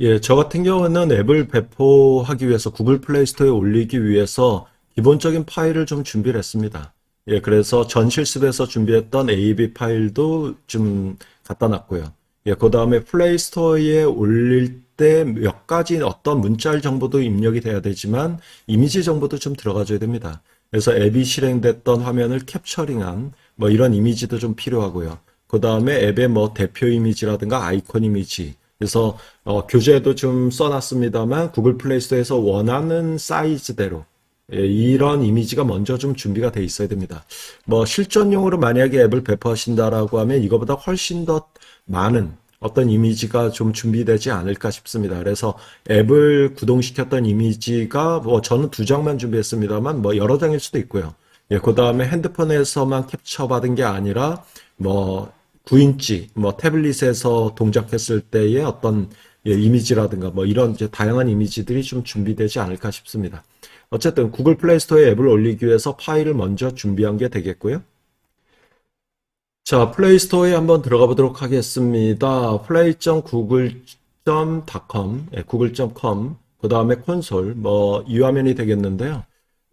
예, 저 같은 경우는 앱을 배포하기 위해서 구글 플레이 스토어에 올리기 위해서 기본적인 파일을 좀 준비를 했습니다. 예, 그래서 전 실습에서 준비했던 AV 파일도 좀 갖다 놨고요. 예, 그 다음에 플레이 스토어에 올릴 때 몇 가지 어떤 문자열 정보도 입력이 돼야 되지만 이미지 정보도 좀 들어가줘야 됩니다. 그래서 앱이 실행됐던 화면을 캡처링한 뭐 이런 이미지도 좀 필요하고요. 그 다음에 앱의 뭐 대표 이미지라든가 아이콘 이미지, 그래서 어, 교재도 좀 써놨습니다만 구글 플레이 스토어에서 원하는 사이즈대로 예, 이런 이미지가 먼저 좀 준비가 돼 있어야 됩니다. 뭐 실전용으로 만약에 앱을 배포하신다라고 하면 이거보다 훨씬 더 많은 어떤 이미지가 좀 준비되지 않을까 싶습니다. 그래서 앱을 구동시켰던 이미지가 뭐 저는 두 장만 준비했습니다만 뭐 여러 장일 수도 있고요. 예, 그 다음에 핸드폰에서만 캡처 받은 게 아니라 뭐 9인치, 뭐 태블릿에서 동작했을 때의 어떤 예, 이미지라든가 뭐 이런 이제 다양한 이미지들이 좀 준비되지 않을까 싶습니다. 어쨌든 구글 플레이 스토어에 앱을 올리기 위해서 파일을 먼저 준비한 게 되겠고요. 자, 플레이 스토어에 한번 들어가 보도록 하겠습니다. play.google.com, 예, google.com, 그 다음에 콘솔, 뭐, 이 화면이 되겠는데요.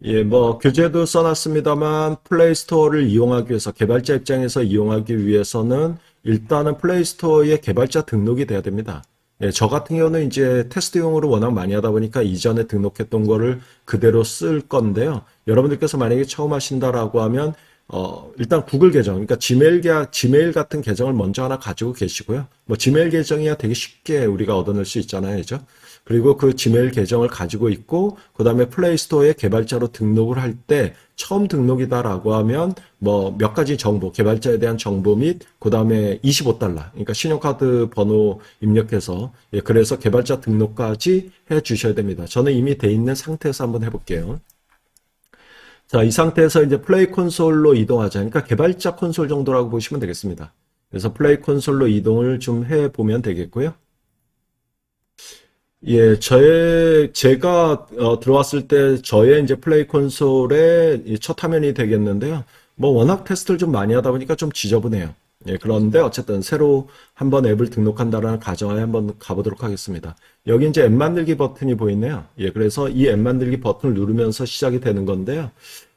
예, 뭐, 교재도 써놨습니다만, 플레이 스토어를 이용하기 위해서, 개발자 입장에서 이용하기 위해서는 일단은 플레이 스토어에 개발자 등록이 돼야 됩니다. 예, 저 같은 경우는 이제 테스트용으로 워낙 많이 하다 보니까 이전에 등록했던 거를 그대로 쓸 건데요. 여러분들께서 만약에 처음 하신다라고 하면 어, 일단 구글 계정, 그러니까 지메일, 계- 지메일 같은 계정을 먼저 하나 가지고 계시고요. 뭐 지메일 계정이야 되게 쉽게 우리가 얻어낼 수 있잖아요. 그죠? 그리고 그 지메일 계정을 가지고 있고, 그 다음에 플레이 스토어에 개발자로 등록을 할 때, 처음 등록이다라고 하면, 뭐 몇 가지 정보, 개발자에 대한 정보 및, 그 다음에 25달러, 그러니까 신용카드 번호 입력해서, 예, 그래서 개발자 등록까지 해 주셔야 됩니다. 저는 이미 돼 있는 상태에서 한번 해볼게요. 자, 이 상태에서 이제 플레이 콘솔로 이동하자. 그러니까 개발자 콘솔 정도라고 보시면 되겠습니다. 그래서 플레이 콘솔로 이동을 좀 해 보면 되겠고요. 예, 저의, 제가 어, 들어왔을 때 저의 이제 플레이 콘솔의 이첫 화면이 되겠는데요. 뭐 워낙 테스트를 좀 많이 하다 보니까 좀 지저분해요. 예, 그런데 어쨌든 새로 한번 앱을 등록한다라는 가정하에 한번 가보도록 하겠습니다. 여기 이제 앱 만들기 버튼이 보이네요. 예, 그래서 이 앱 만들기 버튼을 누르면서 시작이 되는 건데요.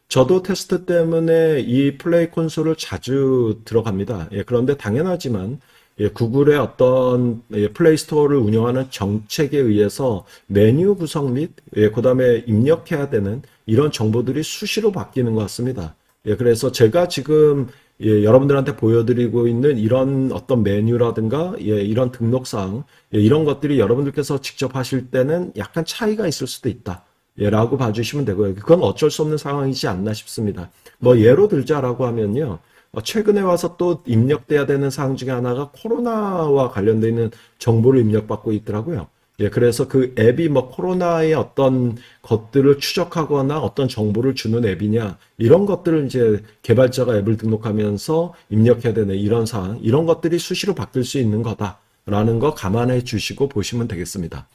저도 테스트 때문에 이 플레이 콘솔을 자주 들어갑니다. 예, 그런데 당연하지만 예, 구글의 어떤 예, 플레이 스토어를 운영하는 정책에 의해서 메뉴 구성 및 예, 그 다음에 입력해야 되는 이런 정보들이 수시로 바뀌는 것 같습니다. 예, 그래서 제가 지금 예, 여러분들한테 보여드리고 있는 이런 어떤 메뉴라든가 예, 이런 등록사항 예, 이런 것들이 여러분들께서 직접 하실 때는 약간 차이가 있을 수도 있다. 예, 라고 봐주시면 되고요. 그건 어쩔 수 없는 상황이지 않나 싶습니다. 뭐 예로 들자라고 하면요. 어, 최근에 와서 또 입력돼야 되는 사항 중에 하나가 코로나와 관련되어 있는 정보를 입력받고 있더라고요. 예, 그래서 그 앱이 뭐 코로나의 어떤 것들을 추적하거나 어떤 정보를 주는 앱이냐, 이런 것들을 이제 개발자가 앱을 등록하면서 입력해야 되는 이런 사항, 이런 것들이 수시로 바뀔 수 있는 거다라는 거 감안해 주시고 보시면 되겠습니다.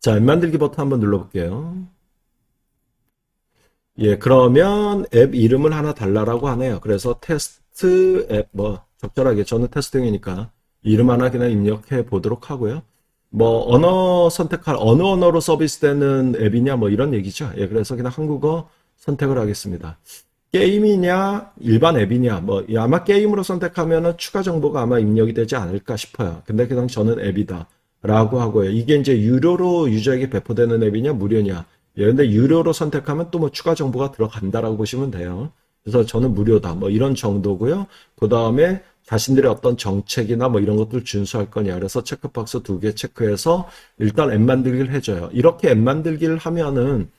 자, 앱 만들기 버튼 한번 눌러볼게요. 예, 그러면 앱 이름을 하나 달라라고 하네요. 그래서 테스트 앱, 뭐, 적절하게 저는 테스팅이니까 이름 하나 그냥 입력해 보도록 하고요. 뭐, 언어 선택할, 어느 언어로 서비스되는 앱이냐, 뭐 이런 얘기죠. 예, 그래서 그냥 한국어 선택을 하겠습니다. 게임이냐, 일반 앱이냐, 뭐, 예, 아마 게임으로 선택하면은 추가 정보가 아마 입력이 되지 않을까 싶어요. 근데 그냥 저는 앱이다. 라고 하고요. 이게 이제 유료로 유저에게 배포되는 앱이냐, 무료냐. 예, 근데 유료로 선택하면 또 뭐 추가 정보가 들어간다라고 보시면 돼요. 그래서 저는 무료다. 뭐 이런 정도고요. 그 다음에 자신들의 어떤 정책이나 뭐 이런 것들을 준수할 거냐. 그래서 체크박스 두 개 체크해서 일단 앱 만들기를 해줘요. 이렇게 앱 만들기를 하면은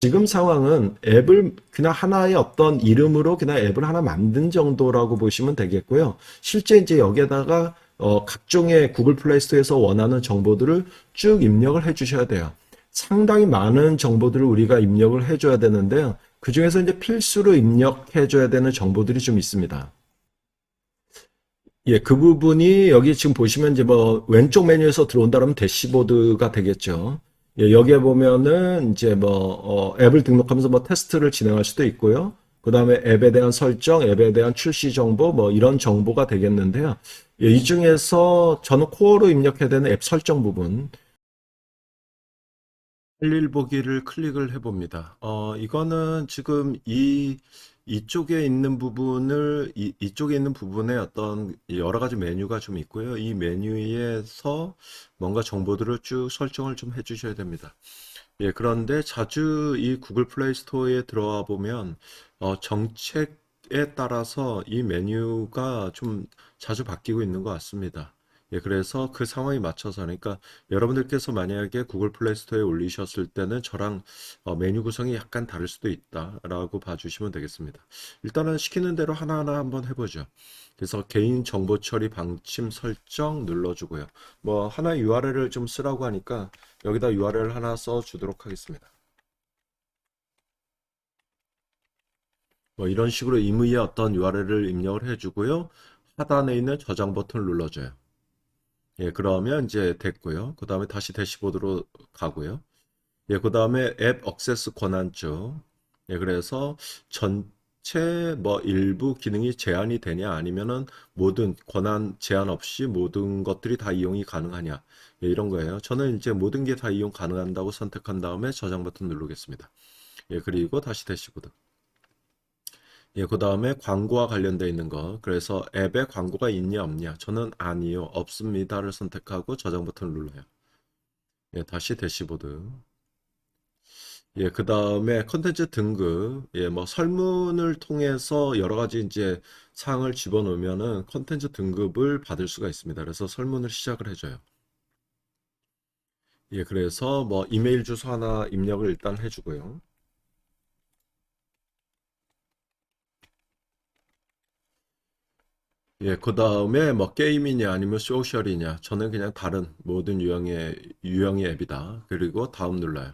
지금 상황은 앱을 그냥 하나의 어떤 이름으로 그냥 앱을 하나 만든 정도라고 보시면 되겠고요. 실제 이제 여기에다가 어, 각종의 구글 플레이 스토어에서 원하는 정보들을 쭉 입력을 해 주셔야 돼요. 상당히 많은 정보들을 우리가 입력을 해 줘야 되는데요. 그 중에서 이제 필수로 입력해 줘야 되는 정보들이 좀 있습니다. 예, 그 부분이 여기 지금 보시면 이제 뭐 왼쪽 메뉴에서 들어온다면 대시보드가 되겠죠. 예, 여기에 보면은 이제 뭐 어, 앱을 등록하면서 뭐 테스트를 진행할 수도 있고요. 그 다음에 앱에 대한 설정, 앱에 대한 출시 정보, 뭐 이런 정보가 되겠는데요. 예, 이 중에서 저는 코어로 입력해야 되는 앱 설정 부분 할일 보기를 클릭을 해봅니다. 어, 이거는 지금 이 이쪽에 있는 부분을 이, 이쪽에 있는 부분에 어떤 여러 가지 메뉴가 좀 있고요. 이 메뉴에서 뭔가 정보들을 쭉 설정을 좀 해주셔야 됩니다. 예, 그런데 자주 이 구글 플레이 스토어에 들어와 보면 어, 정책에 따라서 이 메뉴가 좀 자주 바뀌고 있는 것 같습니다. 예, 그래서 그 상황에 맞춰서 그러니까 여러분들께서 만약에 구글 플레이 스토어에 올리셨을 때는 저랑 어, 메뉴 구성이 약간 다를 수도 있다라고 봐주시면 되겠습니다. 일단은 시키는 대로 하나하나 한번 해보죠. 그래서 개인 정보 처리 방침 설정 눌러주고요. 뭐 하나 URL을 좀 쓰라고 하니까 여기다 URL 하나 써주도록 하겠습니다. 뭐 이런 식으로 임의의 어떤 URL을 입력을 해주고요. 하단에 있는 저장 버튼을 눌러줘요. 예, 그러면 이제 됐고요. 그 다음에 다시 대시보드로 가고요. 예, 그 다음에 앱 액세스 권한쪽. 예, 그래서 전체 뭐 일부 기능이 제한이 되냐 아니면은 모든 권한 제한 없이 모든 것들이 다 이용이 가능하냐. 예, 이런 거예요. 저는 이제 모든 게 다 이용 가능한다고 선택한 다음에 저장 버튼 누르겠습니다. 예, 그리고 다시 대시보드. 예, 그 다음에 광고와 관련되어 있는 거. 그래서 앱에 광고가 있냐, 없냐. 저는 아니요, 없습니다를 선택하고 저장 버튼을 눌러요. 예, 다시 대시보드. 예, 그 다음에 컨텐츠 등급. 예, 뭐 설문을 통해서 여러 가지 이제 사항을 집어넣으면은 컨텐츠 등급을 받을 수가 있습니다. 그래서 설문을 시작을 해줘요. 예, 그래서 뭐 이메일 주소 하나 입력을 일단 해주고요. 예, 그 다음에 뭐 게임이냐 아니면 소셜이냐. 저는 그냥 다른 모든 유형의, 유형의 앱이다. 그리고 다음 눌러요.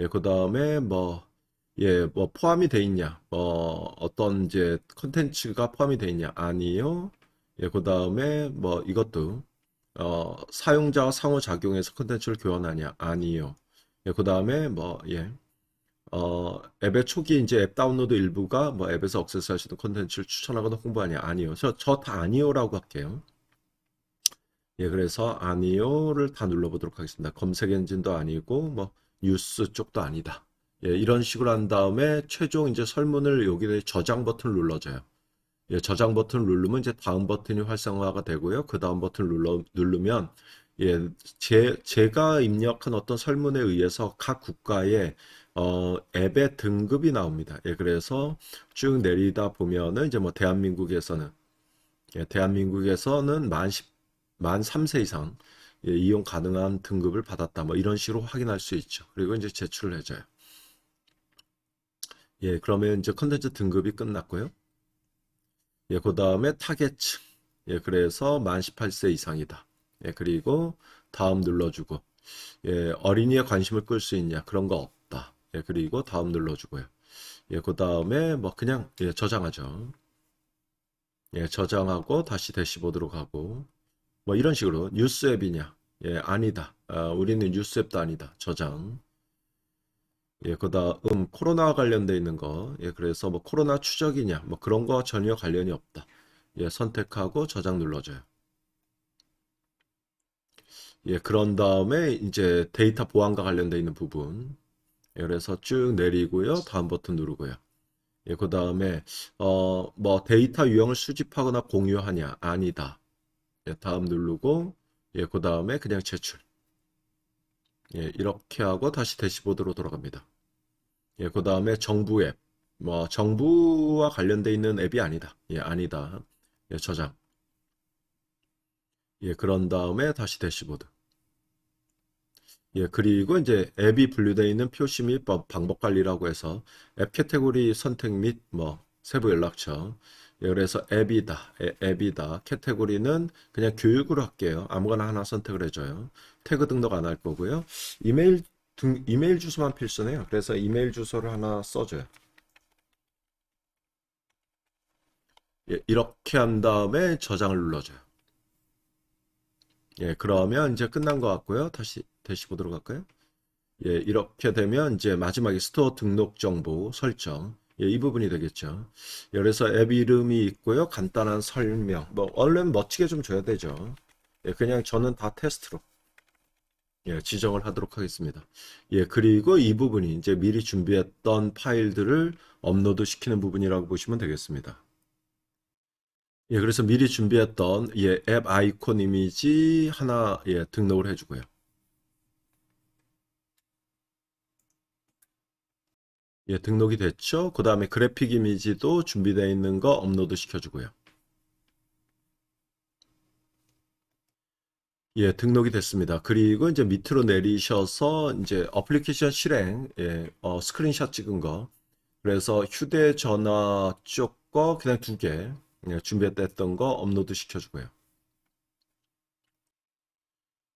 예, 그 다음에 뭐, 예, 뭐 포함이 돼 있냐. 뭐 어떤 이제 컨텐츠가 포함이 돼 있냐. 아니요. 예, 그 다음에 뭐 이것도, 어, 사용자와 상호작용해서 컨텐츠를 교환하냐. 아니요. 예, 그 다음에 뭐, 예. 어, 앱의 초기 이제 앱 다운로드 일부가 뭐 앱에서 액세스할 수 있는 콘텐츠를 추천하거나 홍보하냐? 아니요. 저, 저 다 아니요라고 할게요. 예, 그래서 아니요를 다 눌러보도록 하겠습니다. 검색 엔진도 아니고 뭐 뉴스 쪽도 아니다. 예, 이런 식으로 한 다음에 최종 이제 설문을 여기에 저장 버튼을 눌러줘요. 예, 저장 버튼을 누르면 이제 다음 버튼이 활성화가 되고요. 그 다음 버튼을 눌러, 누르면 예, 제, 제가 입력한 어떤 설문에 의해서 각 국가의 어, 앱의 등급이 나옵니다. 예, 그래서 쭉 내리다 보면은 이제 뭐 대한민국에서는 예, 대한민국에서는 만 10, 만 3세 이상 예, 이용 가능한 등급을 받았다. 뭐 이런 식으로 확인할 수 있죠. 그리고 이제 제출을 해줘요. 예, 그러면 이제 컨텐츠 등급이 끝났고요. 예, 그 다음에 타겟층. 예, 그래서 만 18세 이상이다. 예, 그리고 다음 눌러주고. 예, 어린이의 관심을 끌 수 있냐? 그런 거. 예, 그리고 다음 눌러주고요. 예, 그 다음에 뭐 그냥 예, 저장하죠. 예, 저장하고 다시 대시보드로 가고 뭐 이런 식으로 뉴스 앱이냐? 예, 아니다. 아, 우리는 뉴스 앱도 아니다. 저장. 예, 그 다음 코로나와 관련돼 있는 거. 예, 그래서 뭐 코로나 추적이냐? 뭐 그런 거 전혀 관련이 없다. 예, 선택하고 저장 눌러줘요. 예, 그런 다음에 이제 데이터 보안과 관련돼 있는 부분. 예, 그래서 쭉 내리고요. 다음 버튼 누르고요. 예, 그 다음에 어, 뭐 데이터 유형을 수집하거나 공유하냐? 아니다. 예, 다음 누르고 예, 그 다음에 그냥 제출. 예, 이렇게 하고 다시 대시보드로 돌아갑니다. 예, 그 다음에 정부 앱. 뭐 정부와 관련돼 있는 앱이 아니다. 예, 아니다. 예, 저장. 예, 그런 다음에 다시 대시보드. 예, 그리고 이제 앱이 분류되어 있는 표시 및 방법 관리라고 해서 앱 캐테고리 선택 및 뭐 세부 연락처. 예, 그래서 앱이다, 애- 앱이다. 캐테고리는 그냥 교육으로 할게요. 아무거나 하나 선택을 해줘요. 태그 등록 안 할 거고요. 이메일 등, 이메일 주소만 필수네요. 그래서 이메일 주소를 하나 써줘요. 예, 이렇게 한 다음에 저장을 눌러줘요. 예, 그러면 이제 끝난 것 같고요. 다시 대시보드로 갈까요? 예, 이렇게 되면 이제 마지막에 스토어 등록 정보 설정. 예, 이 부분이 되겠죠. 예, 그래서 앱 이름이 있고요. 간단한 설명. 뭐, 얼른 멋지게 좀 줘야 되죠. 예, 그냥 저는 다 테스트로. 예, 지정을 하도록 하겠습니다. 예, 그리고 이 부분이 이제 미리 준비했던 파일들을 업로드 시키는 부분이라고 보시면 되겠습니다. 예, 그래서 미리 준비했던 예, 앱 아이콘 이미지 하나 예, 등록을 해주고요. 예, 등록이 됐죠. 그 다음에 그래픽 이미지도 준비되어 있는 거 업로드 시켜주고요. 예, 등록이 됐습니다. 그리고 이제 밑으로 내리셔서 이제 어플리케이션 실행, 예, 어, 스크린샷 찍은 거. 그래서 휴대전화 쪽 거 그냥 두 개, 예, 준비했던 거 업로드 시켜주고요.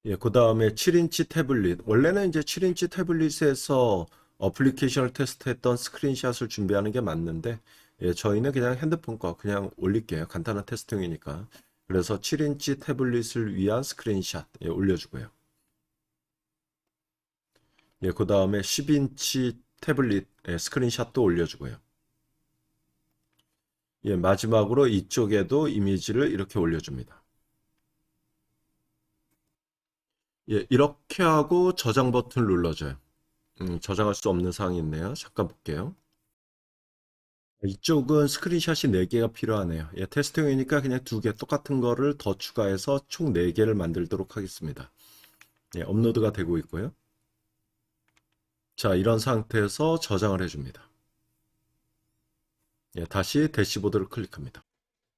예, 그 다음에 7인치 태블릿. 원래는 이제 7인치 태블릿에서 어플리케이션을 테스트했던 스크린샷을 준비하는 게 맞는데, 예, 저희는 그냥 핸드폰 거 그냥 올릴게요. 간단한 테스트용이니까. 그래서 7인치 태블릿을 위한 스크린샷 예, 올려주고요. 예, 그 다음에 10인치 태블릿 예, 스크린샷도 올려주고요. 예, 마지막으로 이쪽에도 이미지를 이렇게 올려줍니다. 예, 이렇게 하고 저장 버튼을 눌러줘요. 음, 저장할 수 없는 사항이 있네요. 잠깐 볼게요. 이쪽은 스크린샷이 4개가 필요하네요. 예, 테스트용이니까 그냥 두 개 똑같은 거를 더 추가해서 총 4개를 만들도록 하겠습니다. 예, 업로드가 되고 있고요. 자, 이런 상태에서 저장을 해줍니다. 예, 다시 대시보드를 클릭합니다.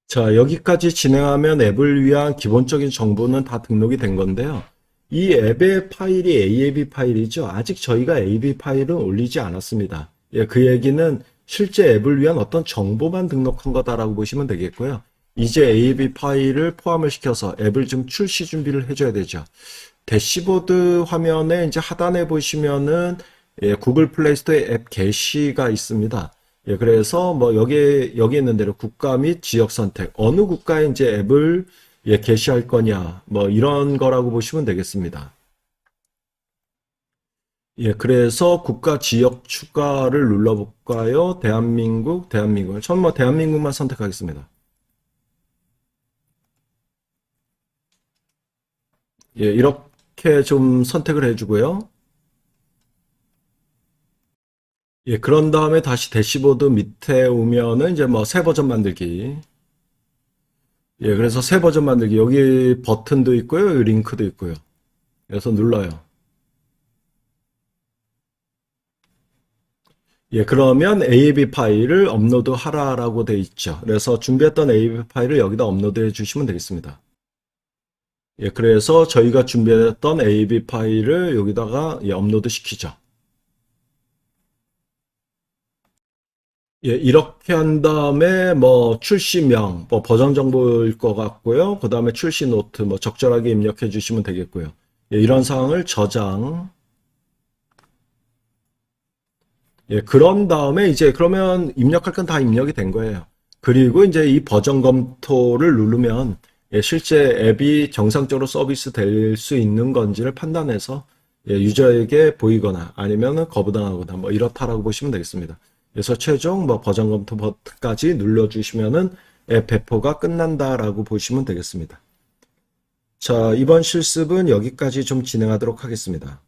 자, 여기까지 진행하면 앱을 위한 기본적인 정보는 다 등록이 된 건데요. 이 앱의 파일이 AAB 파일이죠. 아직 저희가 AAB 파일은 올리지 않았습니다. 예, 그 얘기는 실제 앱을 위한 어떤 정보만 등록한 거다라고 보시면 되겠고요. 이제 AAB 파일을 포함을 시켜서 앱을 좀 출시 준비를 해줘야 되죠. 대시보드 화면에 이제 하단에 보시면은 예, 구글 플레이 스토어에 앱 게시가 있습니다. 예, 그래서 뭐 여기 여기 있는 대로 국가 및 지역 선택 어느 국가에 이제 앱을 예, 게시할 거냐 뭐 이런 거라고 보시면 되겠습니다. 예, 그래서 국가 지역 추가를 눌러볼까요? 대한민국, 대한민국. 저는 뭐 대한민국만 선택하겠습니다. 예, 이렇게 좀 선택을 해주고요. 예, 그런 다음에 다시 대시보드 밑에 오면은 이제 뭐 새 버전 만들기. 예, 그래서 새 버전 만들기. 여기 버튼도 있고요. 링크도 있고요. 그래서 눌러요. 예, 그러면 AAB 파일을 업로드 하라라고 돼 있죠. 그래서 준비했던 AAB 파일을 여기다 업로드 해 주시면 되겠습니다. 예, 그래서 저희가 준비했던 AAB 파일을 여기다가 예, 업로드 시키죠. 예, 이렇게 한 다음에 뭐 출시명, 뭐 버전 정보일 것 같고요. 그 다음에 출시 노트 뭐 적절하게 입력해 주시면 되겠고요. 예, 이런 사항을 저장. 예, 그런 다음에 이제 그러면 입력할 건 다 입력이 된 거예요. 그리고 이제 이 버전 검토를 누르면 예, 실제 앱이 정상적으로 서비스 될 수 있는 건지를 판단해서 예, 유저에게 보이거나 아니면 거부당하거나 뭐 이렇다라고 보시면 되겠습니다. 그래서 최종 뭐 버전 검토 버튼까지 눌러주시면은 앱 배포가 끝난다라고 보시면 되겠습니다. 자, 이번 실습은 여기까지 좀 진행하도록 하겠습니다.